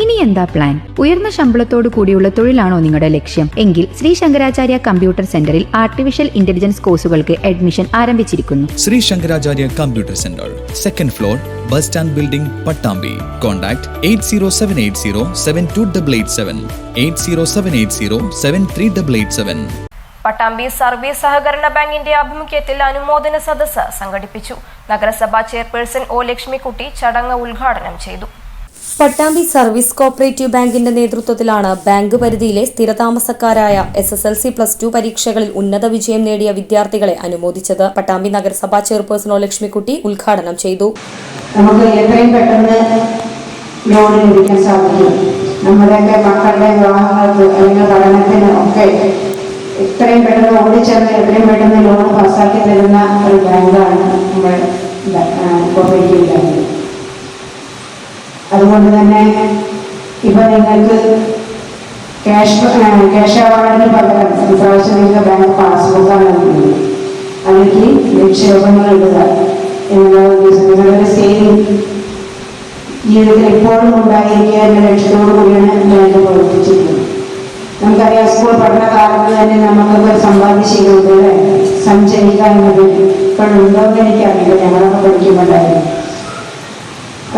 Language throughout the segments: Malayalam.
ഇനി എന്താ പ്ലാൻ ഉയർന്ന ശമ്പളത്തോടു കൂടിയുള്ള തൊഴിലാണോ നിങ്ങളുടെ ലക്ഷ്യം? എങ്കിൽ ശ്രീ ശങ്കരാചാര്യ കമ്പ്യൂട്ടർ സെന്ററിൽ ആർട്ടിഫിഷ്യൽ ഇന്റലിജൻസ് കോഴ്സുകൾക്ക് അഡ്മിഷൻ ആരംഭിച്ചിരിക്കുന്നു. Shri Shankaracharya computer centre second floor bus stand building Pattambi. Contact eight zero seven eight zero seven two double eight seven eight zero seven eight zero seven three double eight seven Pattambi service സഹകരണ ബാങ്കിന്റെ ആഭിമുഖ്യത്തിൽ അനുമോദന സദസ്സ് സംഘടിപ്പിച്ചു. നഗരസഭാ ചെയർപേഴ്സൺ ഒ ലക്ഷ്മിക്കുട്ടി ചടങ്ങ് ഉദ്ഘാടനം ചെയ്തു. പട്ടാമ്പി സർവീസ് കോപ്പറേറ്റീവ് ബാങ്കിന്റെ നേതൃത്വത്തിലാണ് ബാങ്ക് പരിധിയിലെ സ്ഥിരതാമസക്കാരായ S S L C plus two പരീക്ഷകളിൽ ഉന്നത വിജയം നേടിയ വിദ്യാർത്ഥികളെ അനുമോദിച്ചത് പട്ടാമ്പി നഗരസഭാ ചെയർപേഴ്സൺ ലക്ഷ്മിക്കുട്ടി ഉദ്ഘാടനം ചെയ്തു. എത്രയും പെട്ടെന്ന് ഓടിച്ചേർന്ന് എത്രയും പെട്ടെന്ന് ലോൺ പാസ്സാക്കി തരുന്ന ഒരു ബാങ്കാണ് നമ്മൾ കോപ്പറേറ്റീവ് ബാങ്ക് അതുകൊണ്ട് തന്നെ ഇപ്പൊ നിങ്ങൾക്ക് ക്യാഷ് ക്യാഷ് അവാർഡിന് പകരം ഇപ്രാവശ്യം നിങ്ങൾക്ക് ബാങ്ക് പാസ്ബുക്കാണ് നൽകുന്നത് അതിലേക്ക് നിക്ഷേപങ്ങൾ ഇടുക നിങ്ങളുടെ സേവിങ് ജീവിതത്തിൽ എപ്പോഴും ഉണ്ടായിരിക്കുക എന്ന ലക്ഷ്യത്തോടു കൂടിയാണ് ബാങ്ക് പ്രവർത്തിച്ചിരിക്കുന്നത്. നമുക്കറിയാം സ്കൂൾ പഠന കാലത്ത് തന്നെ നമുക്കൊക്കെ ഒരു സമ്പാദ്യശീലമുണ്ട് അല്ലേ? സഞ്ചരിക്കുക എന്നത് ഇപ്പോഴുണ്ടോ എന്ന് എനിക്കറിയില്ല. ഞങ്ങളൊക്കെ പഠിക്കുമ്പോഴായിരുന്നു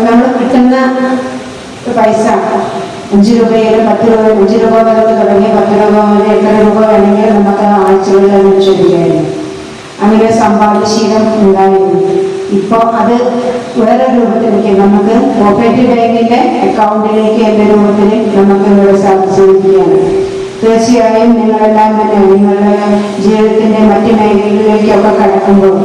നമ്മൾ കിട്ടുന്ന പൈസ. അഞ്ച് രൂപയിലും പത്ത് രൂപ അഞ്ച് രൂപ മുതൽ തുടങ്ങി പത്ത് രൂപ മുതൽ എത്ര രൂപ വേണമെങ്കിൽ നമുക്ക് ആഴ്ചകളിൽ അത് നിക്ഷേപിക്കായിരുന്നു അങ്ങനെ സമ്പാദ്യശീലം ഉണ്ടായിരുന്നു. ഇപ്പോൾ അത് വേറെ രൂപത്തിലേക്ക് നമുക്ക് കോപ്പറേറ്റീവ് ബാങ്കിന്റെ അക്കൗണ്ടിലേക്ക് എന്റെ രൂപത്തിൽ നമുക്ക് ഇവിടെ സാധിച്ചിരിക്കുകയാണ് തീർച്ചയായും നിങ്ങളെല്ലാം തന്നെ നിങ്ങളുടെ ജീവിതത്തിന്റെ മറ്റു മേഖലകളിലേക്കൊക്കെ കടക്കുമ്പോൾ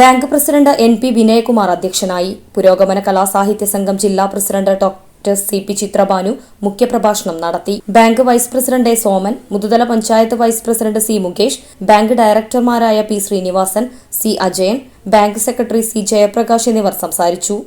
bank president N P Vinayakumar അധ്യക്ഷനായി. പുരോഗമന കലാസാഹിത്യ സംഘം ജില്ലാ president doctor C P Chithrabhanu മുഖ്യപ്രഭാഷണം നടത്തി. Bank vice president A Soman Muthuthala panchayat vice president C Mukesh bank ഡയറക്ടർമാരായ P Srinivasan C Ajayan bank secretary C Jayaprakash എന്നിവർ സംസാരിച്ചു.